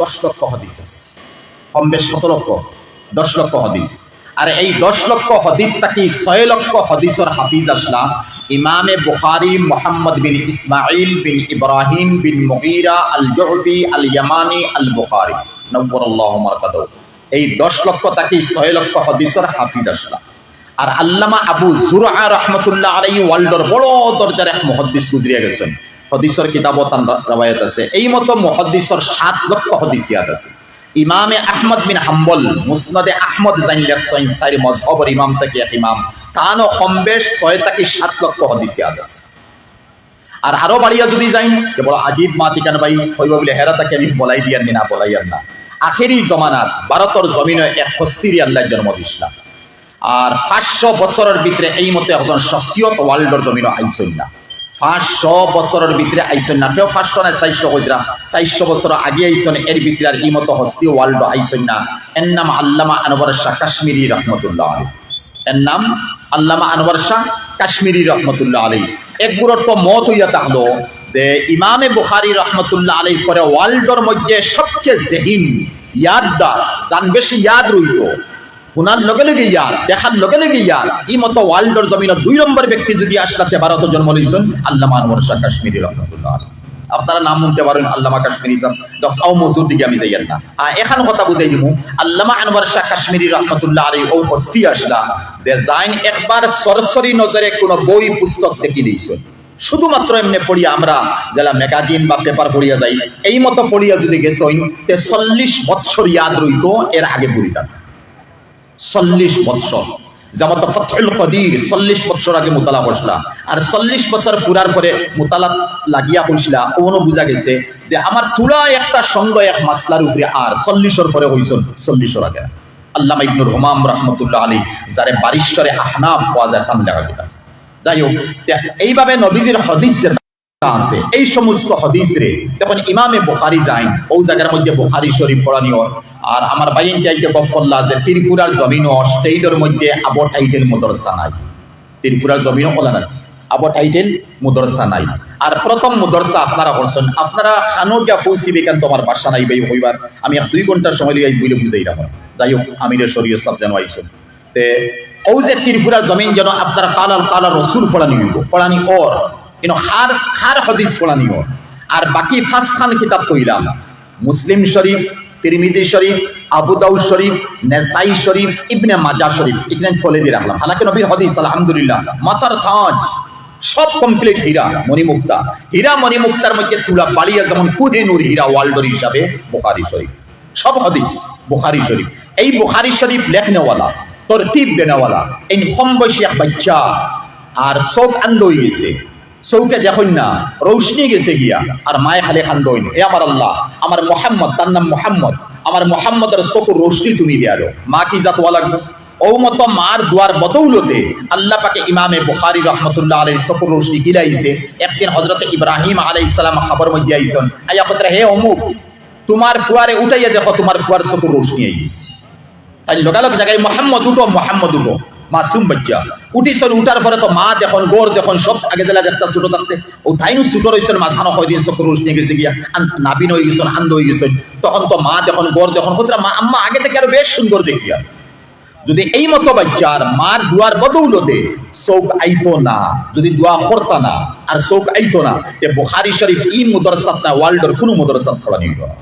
দশ লক্ষ আছে। লক্ষ, দশ লক্ষ আর এই দশ লক্ষ হদিস থাকি ছয় লক্ষ হদিসর হাফিজ আসলা। ইমামে বুখারি, মোহাম্মদ বিন ইসমাইল বিন ইব্রাহিম বিন আল জহফি আল ইয়ামানি আল বুখারি নব্বর এই দশ লক্ষ থাকি ছয় লক্ষ হদিসর হাফিজ আসলা। আর আল্লামা আবু জুরা রহমতুল্লাহ আলাই ওয়ার্ল্ডর বড় দরজার এক মহদ্দিস গুজরিয়া গেছেন। হদিসর কিতাব তার রাবায়াত আছে। এই মতো মহদ্দিসর সাত লক্ষ হদিসিয়াত আছে। ইমামে আহমদ বিন হাম্বল, মুসনাদে আহমদ জাইনলে সৈন সাইর মজহবর ইমাম থেকে এক ইমাম তানো কমবেশ ছয় থেকে সাত লক্ষ হদিসিয়াত আছে। আর আরও বাড়িয়া যদি যাই, কেবল আজিব মা ঠিকানা ভাই হইব বলে হেরা তাকে আমি বলাই দিয়ার না বলাইয়ার না। আখেরি জমানাত ভারতর জমিনে এক হস্তিরি আল্লাহ জন্ম দিসলাম আর পাঁচশো বছরের ভিতরে এই মতে একজন শখসিয়ত ওয়ার্ল্ডর জমিন আইসন না। পাঁচশো বছরের ভিতরে আইসন না। কেউ পাঁচশো না চারশো কইরা চারশো বছর আগে আইসন, এর ভিতরে আর এই মতো হস্তি ওয়ার্ল্ড আইসন না। এর নাম আল্লামা আনবর শাহ কাশ্মীরি রহমতুল্লাহ আলী এর নাম আল্লামা আনবর শাহ কাশ্মীরি রহমতুল্লাহ আলী এক গুরুর তো মত হইয়া থাকল যে ইমামে বুখারি রহমতুল্লাহ আলী পরে ওয়ার্ল্ডর মধ্যে সবচেয়ে জেহিন, ইয়াদদার, যান বেশি ইয়াদ রইত শুনার লগে লগে ইয়ার, দেখার লগে লগে ইয়ার। এই মতো ওয়ার্ল্ডর জমিনের দুই নম্বর ব্যক্তি যদি আসলাতে ভারত জন্ম লইছেন আল্লামা আনোয়ার শাহ কাশ্মীরি রহমতুল্লাহ আপনারা নাম শুনতে পারেন আল্লামা কাশ্মীরি সাহেব। দক্কাও মজুর দিকে আমি যাইয়েন না। আর এখান কথা বুঝাই দিব আল্লামা আনোয়ার শাহ কাশ্মীরি রহমতুল্লাহ আলী ও হস্তি আসলা যে যাইন একবার সরসরি নজরে কোন বই, পুস্তক দেখি দিয়েছেন শুধুমাত্র এমনি পড়িয়া আমরা যারা ম্যাগাজিন বা পেপার পড়িয়া যাই, এই মতো পড়িয়া যদি গেছইন তে চল্লিশ বৎসর ইয়াদ রইত, এর আগে পড়িতাম চল্লিশ বৎসর। যেমন তো ফতুল কদির চল্লিশ বছর আগে মোতালা বসলা। আর চল্লিশ বছর পুরার পরে মোতালা লাগিয়া বসলা কোনো বুঝা গেছে যে আমার তুলা একটা সঙ্গ এক মাসলার উপরে আর চল্লিশর পরে হইছন চল্লিশর আগে। আল্লাহ ইবনুর হুমাম রহমতুল্লাহ আলী যারে বারিশ্বরে আহনাফ পাওয়া যায় তান লেখা যাই হোক এইভাবে নবীজির হদিস আছে, এই সমস্ত হদিস রে তখন ইমামে বুখারি যাই ও জায়গার মধ্যে বুখারি শরীফ পড়ানিও আর আমার বাইন চাইতে গফল্লা যে ত্রিপুরার জমিনও স্টেটের মধ্যে আবো টাইটেল মদরসা নাই। ত্রিপুরার জমিনও বলা নাই আবো টাইটেল মুদরসা নাই। আর প্রথম মুদরসা আপনারা করছেন আপনারা হানোগিয়া পৌঁছিবে কেন তোমার বাসা নাই ভাই হইবার? আমি দুই ঘণ্টার সময় লিয়ে বলে বুঝাই রাখো। যাই হোক আমিরের শরীর সব যেন আইসুন ও যে ত্রিপুরার জমিন যেন আপনারা কালাল কালার রসুল পড়ানি হইব পড়ানি ওর কিন্তু হার হার হদিস পড়ানি ওর আর বাকি ফাঁস খান কিতাব কইলাম, মুসলিম শরীফ তিরমিজি শরীফ, আবু দাউদ শরীফ, নেসাই শরীফ, ইবনে মাজা শরীফ এখানে ফলে দিয়ে রাখলাম। হালাকি নবীর হদিস, আলহামদুলিল্লাহ। মাথার তাজ, সব কমপ্লিট হীরা, মণিমুক্তা। হীরা, মণিমুক্তার মধ্যে তুলা বাড়িয়া যেমন কুহে নূর হীরা ওয়ার্ল্ডর হিসাবে বুখারি শরীফ। সব হদিস, বুখারি শরীফ। এই বুখারি শরীফ লেখনেওয়ালা, তরতিব দেনেওয়ালা এই কম বয়সী বাচ্চা, আর চোখ আন্দ হয়ে গেছে চৌকে দেখুন না রৌশনি গেছে গিয়া। আর মায়ে খালি খান্দইন এ আমার আল্লাহ, আমার মোহাম্মদ, তার নাম মোহাম্মদ। আমার মোহাম্মদের চকুর রোশনি তুমি দিয়ারো মা কি জাত লাগবে? ও মতো মার দুয়ার বদৌলতে আল্লাহ পাকে ইমামে রহমতুল্লাহ আলাই চকুর রোশনি গিলাইছে। একদিন হজরত ইব্রাহিম আলাই ইসলাম খাবার মধ্যে আইসন আইয়া কথা হে অমুক, তোমার ফুয়ারে উঠাইয়া দেখো, তোমার ফুয়ার চকুর রোশনি আইস তাই লগালগ জায়গায় মোহাম্মদ উঠো মোহাম্মদ উঠো। মাসুম বাচ্চা উঠিছন উঠার পরে তো মা দেখুন গোর দেখুন সব আগে জেলা দেখতা ছোট থাকতে ও তাইনু ছোট রয়েছেন মাঝানো হয় দিন চক্র নিয়ে গেছে গিয়া নাবিন হয়ে গেছেন আন্দ হয়ে গেছেন তখন তো মা দেখুন গোর দেখুন হতরা মা আম্মা আগে থেকে আরও বেশ সুন্দর দেখিয়া। যদি এই মতো বাচ্চার মার দুয়ার বদৌলতে চৌক আইতো না, যদি দোয়া করতা না আর চৌক আইতো না, তে বুখারি শরীফ ই মুদরসাত না ওয়ার্ল্ডের কোনো মুদরসাত করা নিব না।